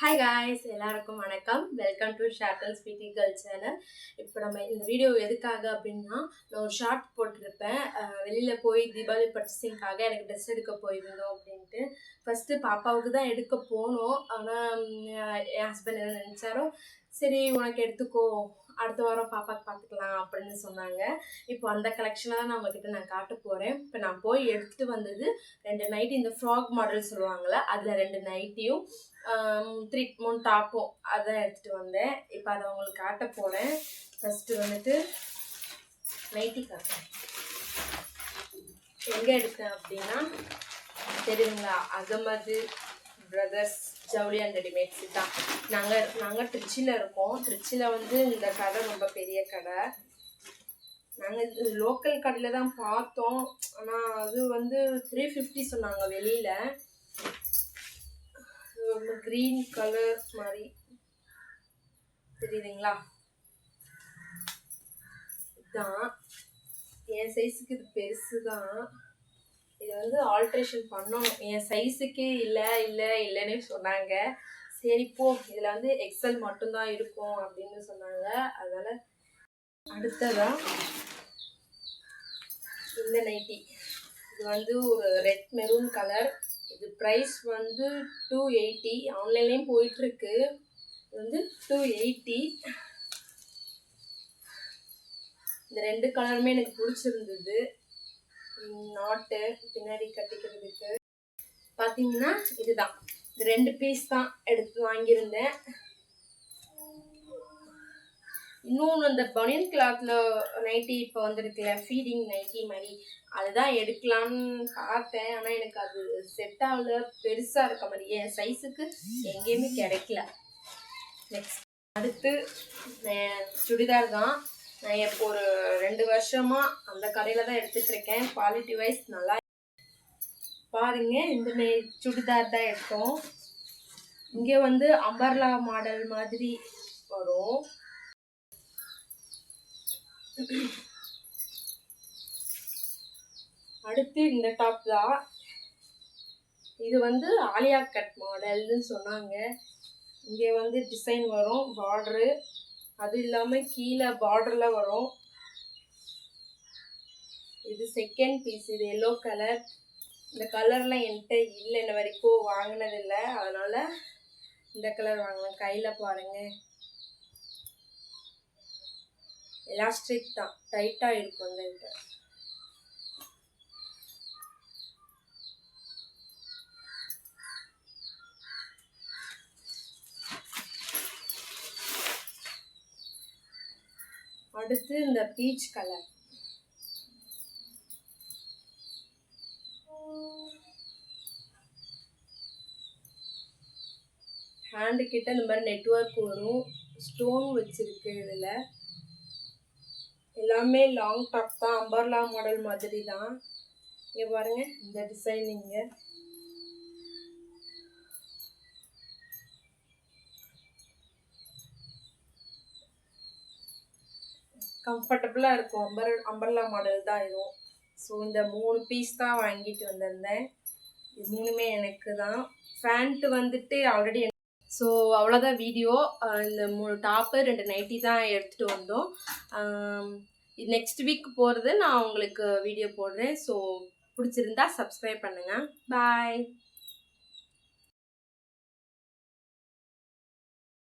Hi guys எல்லாருக்கும் வணக்கம். Welcome to ஷாட்டல் ஸ்வீட்டி கேர்ள் சேனல் இப்போ நம்ம இந்த வீடியோ எதுக்காக அப்படின்னா நான் ஒரு ஷார்ட் போட்டிருப்பேன். வெளியில் போய் தீபாவளி பர்ச்சேசிங்காக எனக்கு ட்ரெஸ் எடுக்க போயிருந்தோம் அப்படின்ட்டு. ஃபஸ்ட்டு பாப்பாவுக்கு தான் எடுக்க போனோம். ஆனால் என் ஹஸ்பண்ட் என்ன நினச்சாரோ சரி உனக்கு எடுத்துக்கோ. அடுத்த வாரம் பாப்பாக்கு பார்த்துக்கலாம் அப்படின்னு சொன்னாங்க. இப்போ அந்த கலெக்ஷனை தான் நான் உங்ககிட்ட நான் காட்ட போகிறேன் இப்போ நான் போய் எடுத்துகிட்டு வந்தது ரெண்டு நைட்டி இந்த ஃப்ராக் மாடல் சொல்லுவாங்கள்ல அதில் ரெண்டு நைட்டியும் Um, த்ரீ மூணு டாப்பும் அதான் எடுத்துகிட்டு வந்தேன். இப்போ அதை உங்களுக்கு காட்ட போகிறேன் ஃபஸ்ட்டு வந்துட்டு நைட்டி காட்டுறேன். எங்கே எடுத்தேன் அப்படின்னா தெரியுங்களா? அகமது பிரதர்ஸ் ஜவுளி அண்ட் ரெடிமேட்ஸ் தான். நாங்கள் நாங்கள் திருச்சியில் இருக்கோம். திருச்சியில் வந்து இந்த கடை ரொம்ப பெரிய கடை. நாங்கள் லோக்கல் கடையில் தான் பார்த்தோம். ஆனால் அது வந்து த்ரீ ஃபிஃப்டி சொன்னாங்க வெளியில். க்ரீன் கலர் மாதிரி. தெரியுதுங்களா? இதுதான் என் சைஸுக்கு இது பெருசு தான் இது வந்து ஆல்ட்ரேஷன் பண்ணணும். என் சைஸுக்கே இல்லை இல்லை இல்லைன்னு சொன்னாங்க. சரி போ. இதில் வந்து எக்ஸல் மட்டும்தான் இருக்கும் அப்படின்னு சொன்னாங்க. அதனால் அடுத்ததா இந்த நைட்டி இது வந்து ஒரு ரெட் மெரூன் கலர் இது ப்ரைஸ் வந்து டூ எயிட்டி ஆன்லைன்லேயும் போயிட்டுருக்கு. இது வந்து டூ எயிட்டி இந்த ரெண்டு கலருமே எனக்கு பிடிச்சிருந்தது. நாட்டு பின்னாடி கட்டிக்கிறதுக்கு. பார்த்தீங்கன்னா இதுதான். இந்த ரெண்டு பீஸ் தான் எடுத்து வாங்கியிருந்தேன். இன்னொன்று அந்த பனியன் கிளாத்தில் நைட்டி இப்போ வந்திருக்குல்ல ஃபீடிங் நைட்டி மாதிரி அதுதான் எடுக்கலான்னு பார்த்தேன். ஆனால் எனக்கு அது செட் ஆகல. பெருசாக இருக்க மாதிரி என் சைஸுக்கு எங்கேயுமே கிடைக்கல. நெக்ஸ்ட் அடுத்து சுடிதார் தான். நான் இப்போ ஒரு ரெண்டு வருஷமாக அந்த கடையில் தான் எடுத்துட்டு இருக்கேன். குவாலிட்டி வைஸ் நல்லா பாருங்க இந்த மாரி சுடிதார் தான் எடுத்தோம். இங்கே வந்து அம்பர்லா மாடல் மாதிரி வரும். அடுத்து இந்த டாப் தான். இது வந்து ஆலியா கட் மாடல்னு சொன்னாங்க. இங்கே வந்து டிசைன் வரும் பார்டரு அது இல்லாமல் கீழே பார்டரில் வரும். இது செகண்ட் பீஸ் இது எல்லோ கலர் இந்த கலர்லாம் என்கிட்ட இல்லை இன்ன வரைக்கும் வாங்கினதில்லை அதனால் இந்த கலர் வாங்கினேன். கையில் பாருங்கள் எலாஸ்டிக் தான் டைட்டாக இருக்கும் இந்த இது. அடுத்து இந்த பீச் கலர் ஹேண்டு கிட்ட இந்த மாதிரி நெட்ஒர்க் வரும். ஸ்டோன் வச்சுருக்கு இதில். எல்லாமே லாங் டாப் தான். அம்பர்லா மாடல் மாதிரி தான் இங்கே பாருங்க இந்த டிசைனிங்க கம்ஃபர்டபுளாக இருக்கும். அம்பர் அம்பர்லா மாடல் தான் இதுவும் ஸோ இந்த மூணு பீஸ் தான் வாங்கிட்டு வந்திருந்தேன். இது மூணுமே எனக்கு தான். ஃபேண்ட்டு வந்துட்டு ஆல்ரெடி ஸோ அவ்வளோதான் வீடியோ இந்த மூணு டாப்பு ரெண்டு நைட்டி தான் எடுத்துகிட்டு வந்தோம். நெக்ஸ்ட் வீக் போகிறது நான் உங்களுக்கு வீடியோ போடுறேன். ஸோ பிடிச்சிருந்தா சப்ஸ்கிரைப் பண்ணுங்கள் பாய்